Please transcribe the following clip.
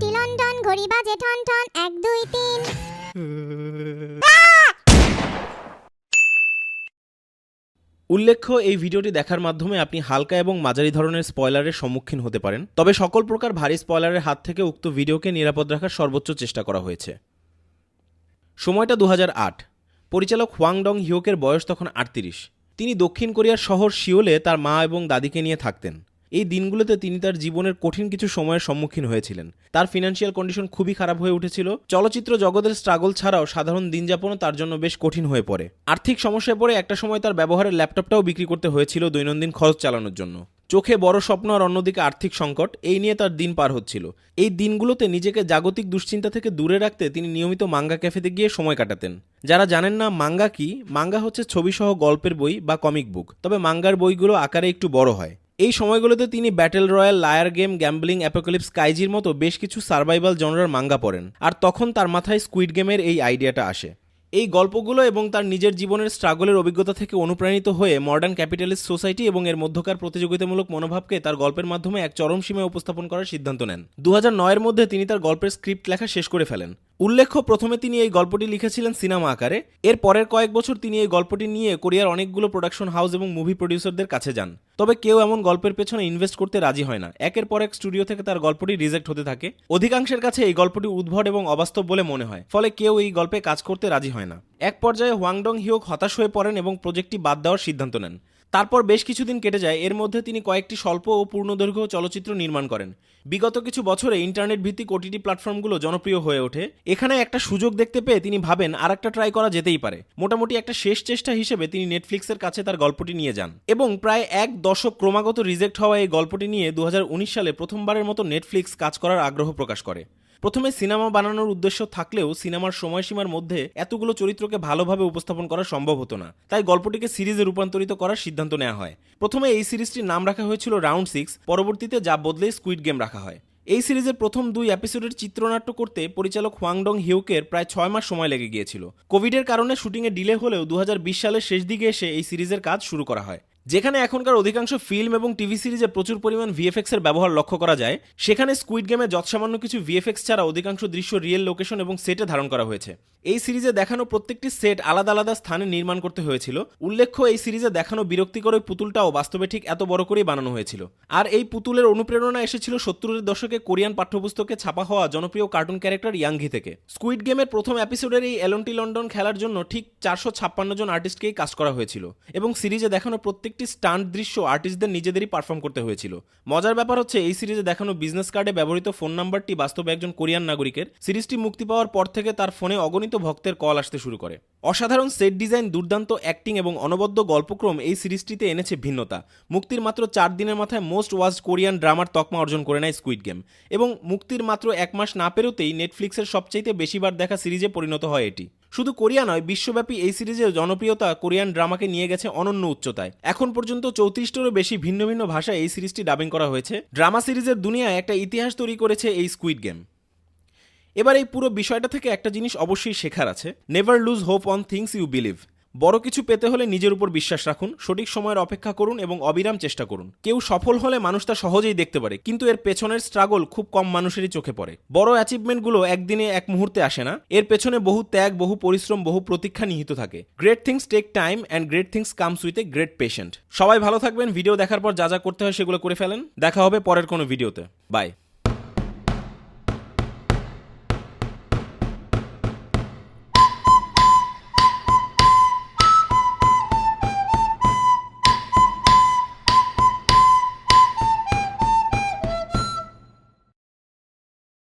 London ঘড়ি বাজে ঠন ঠন এক, দুই, তিন। উল্লেখ্য, এই ভিডিওটি দেখার মাধ্যমে আপনি হালকা এবং মাঝারি ধরনের স্পয়লারের সম্মুখীন হতে পারেন। তবে সকল প্রকার ভারী স্পয়লারের হাত থেকে উক্ত ভিডিওকে নিরাপদ রাখার সর্বোচ্চ চেষ্টা করা হয়েছে। সময়টা দু হাজার আট। পরিচালক হোয়াং ডং হিওকের বয়স তখন আটত্রিশ। তিনি দক্ষিণ কোরিয়ার শহর শিওলে তার মা এবং দাদিকে নিয়ে থাকতেন। এই দিনগুলোতে তিনি তার জীবনের কঠিন কিছু সময়ের সম্মুখীন হয়েছিলেন। তার ফিনান্সিয়াল কন্ডিশন খুবই খারাপ হয়ে উঠেছিল। চলচ্চিত্র জগতের স্ট্রাগল ছাড়াও সাধারণ দিনযাপনও তার জন্য বেশ কঠিন হয়ে পড়ে। আর্থিক সমস্যায় পড়ে একটা সময় তার ব্যবহারের ল্যাপটপটাও বিক্রি করতে হয়েছিল দৈনন্দিন খরচ চালানোর জন্য। চোখে বড় স্বপ্ন আর অন্যদিকে আর্থিক সংকট, এই নিয়ে তার দিন পার হচ্ছিল। এই দিনগুলোতে নিজেকে জাগতিক দুশ্চিন্তা থেকে দূরে রাখতে তিনি নিয়মিত মাঙ্গা ক্যাফেতে গিয়ে সময় কাটাতেন। যারা জানেন না মাঙ্গা কি, মাঙ্গা হচ্ছে ছবিসহ গল্পের বই বা কমিক বুক তবে মাঙ্গার বইগুলো আকারে একটু বড় হয়। এই সময়গুলোতে তিনি battle royale liar game gambling apocalypse কাইজির মতো বেশ কিছু সার্ভাইভাল জনরার মাঙ্গা পড়েন। আর তখন তার মাথায় স্কুইড গেমের এই আইডিয়াটা আসে। এই গল্পগুলো এবং তার নিজের জীবনের স্ট্রাগলের অভিজ্ঞতা থেকে অনুপ্রাণিত হয়ে মডার্ন ক্যাপিটালিস্ট সোসাইটি এবং এর মধ্যকার প্রতিযোগিতামূলক মনোভাবকে তার গল্পের মাধ্যমে এক চরম সীমায় উপস্থাপন করার সিদ্ধান্ত নেন। দু হাজার নয়ের মধ্যে তিনি তার গল্পের স্ক্রিপ্ট লেখা শেষ করে ফেলেন। উল্লেখ্য, প্রথমে তিনি এই গল্পটি লিখেছিলেন সিনেমা আকারে। এর পরের কয়েক বছর তিনি এই গল্পটি নিয়ে কোরিয়ার অনেকগুলো প্রোডাকশন হাউস এবং মুভি প্রডিউসারদের কাছে যান। তবে কেউ এমন গল্পের পেছনে ইনভেস্ট করতে রাজি হয় না। একের পর এক স্টুডিও থেকে তার গল্পটি রিজেক্ট হতে থাকে। অধিকাংশের কাছে এই গল্পটি উদ্ভট এবং অবাস্তব বলে মনে হয়, ফলে কেউ এই গল্পে কাজ করতে রাজি হয় না। এক পর্যায়ে হোয়াংডং হিওক হতাশ হয়ে পড়েন এবং প্রজেক্টটি বাদ দেওয়ার সিদ্ধান্ত নেন। তারপর বেশ কিছুদিন কেটে যায়। এর মধ্যে তিনি কয়েকটি স্বল্প ও পূর্ণদৈর্ঘ্য চলচ্চিত্র নির্মাণ করেন। বিগত কিছু বছরে ইন্টারনেট ভিত্তিক ওটিটি প্ল্যাটফর্মগুলো জনপ্রিয় হয়ে ওঠে। এখানে একটা সুযোগ দেখতে পেয়ে তিনি ভাবেন আর একটা ট্রাই করা যেতেই পারে। মোটামুটি একটা শেষ চেষ্টা হিসেবে তিনি নেটফ্লিক্সের কাছে তার গল্পটি নিয়ে যান। এবং প্রায় এক দশক ক্রমাগত রিজেক্ট হওয়া এই গল্পটি নিয়ে দু হাজার উনিশ সালে প্রথমবারের মতো নেটফ্লিক্স কাজ করার আগ্রহ প্রকাশ করে। প্রথমে সিনেমা বানানোর উদ্দেশ্য থাকলেও সিনেমার সময়সীমার মধ্যে এতগুলো চরিত্রকে ভালোভাবে উপস্থাপন করা সম্ভব হতো না। তাই গল্পটিকে সিরিজে রূপান্তরিত করার সিদ্ধান্ত নেওয়া হয়। প্রথমে এই সিরিজটির নাম রাখা হয়েছিল রাউন্ড সিক্স, পরবর্তীতে যা বদলে স্কুইড গেম রাখা হয়। এই সিরিজের প্রথম দুই এপিসোডের চিত্রনাট্য করতে পরিচালক হোয়াংডং হিউকের প্রায় ছয় মাস সময় লেগে গিয়েছিল। কোভিডের কারণে শুটিংয়ে ডিলে হলেও দু হাজার বিশ সালের শেষ দিকে এসে এই সিরিজের কাজ শুরু করা হয়। যেখানে এখনকার অধিকাংশ ফিল্ম এবং টিভি সিরিজে প্রচুর পরিমাণ ভিএফএক্স এর ব্যবহার লক্ষ্য করা যায়, সেখানে স্কুইড গেমে যৎসামান্য কিছু ভিএফএক্স ছাড়া অধিকাংশ দৃশ্য রিয়েল লোকেশন এবং সেটে ধারণ করা হয়েছে। এই সিরিজে দেখানো প্রত্যেকটি সেট আলাদা আলাদা স্থানে নির্মাণ করতে হয়েছিল। উল্লেখ্য, এই সিরিজে দেখানো বিরক্তিকর ওই পুতুলটাও বাস্তবে ঠিক এত বড় করেই বানানো হয়েছিল। আর এই পুতুলের অনুপ্রেরণা এসেছিল সত্তরের দশকে কোরিয়ান পাঠ্যপুস্তকে ছাপা হওয়া জনপ্রিয় কার্টুন ক্যারেক্টার ইয়াংঘি থেকে। স্কুইড গেমের প্রথম এপিসোডের এই এলন্টি লন্ডন খেলার জন্য ঠিক চারশো ছাপ্পান্ন জন আর্টিস্টকেই কাজ করা হয়েছিল। এবং সিরিজে দেখানো প্রত্যেকটি স্টান্ট দৃশ্য আর্টিস্টদের নিজেদেরই পারফর্ম করতে হয়েছিল। মজার ব্যাপার হচ্ছে, এই সিরিজে দেখানো বিজনেস কার্ডে ব্যবহৃত ফোন নাম্বারটি বাস্তবে একজন কোরিয়ান নাগরিকের। সিরিজটি মুক্তি পাওয়ার পর থেকে তার ফোনে অগণিত ভক্তের কল আসতে শুরু করে। অসাধারণ সেট ডিজাইন দুর্দান্ত অ্যাক্টিং এবং অনবদ্য গল্পক্রম এই সিরিজটিতে এনেছে ভিন্নতা। মুক্তির মাত্র চার দিনের মাথায় মোস্ট ওয়াচ কোরিয়ান ড্রামার তকমা অর্জন করে নেয় স্কুইড গেম এবং মুক্তির মাত্র এক মাস না পেরোতেই নেটফ্লিক্সের সবচাইতে বেশিবার দেখা সিরিজে পরিণত হয় এটি। শুধু কোরিয়া নয়, বিশ্বব্যাপী এই সিরিজের জনপ্রিয়তা কোরিয়ান ড্রামাকে নিয়ে গেছে অনন্য উচ্চতায়। এখন পর্যন্ত চৌত্রিশটিরও বেশি ভিন্ন ভিন্ন ভাষায় এই সিরিজটি ডাবিং করা হয়েছে। ড্রামা সিরিজের দুনিয়ায় একটা ইতিহাস তৈরি করেছে এই স্কুইড গেম এবার এই পুরো বিষয়টা থেকে একটা জিনিস অবশ্যই শেখার আছে। Never lose hope on things you believe বড় কিছু পেতে হলে নিজের উপর বিশ্বাস রাখুন, সঠিক সময়ের অপেক্ষা করুন এবং অবিরাম চেষ্টা করুন। কেউ সফল হলে মানুষ তা সহজেই দেখতে পারে, কিন্তু এর পেছনের স্ট্রাগল খুব কম মানুষেরই চোখে পড়ে। বড় অ্যাচিভমেন্টগুলো একদিনে এক মুহূর্তে আসে না, এর পেছনে বহু ত্যাগ, বহু পরিশ্রম, বহু প্রতীক্ষা নিহিত থাকে। Great things take time and great things comes with a great patient সবাই ভালো থাকবেন ভিডিও দেখার পর যা যা করতে হয় সেগুলো করে ফেলেন। দেখা হবে পরের কোনো ভিডিওতে বাই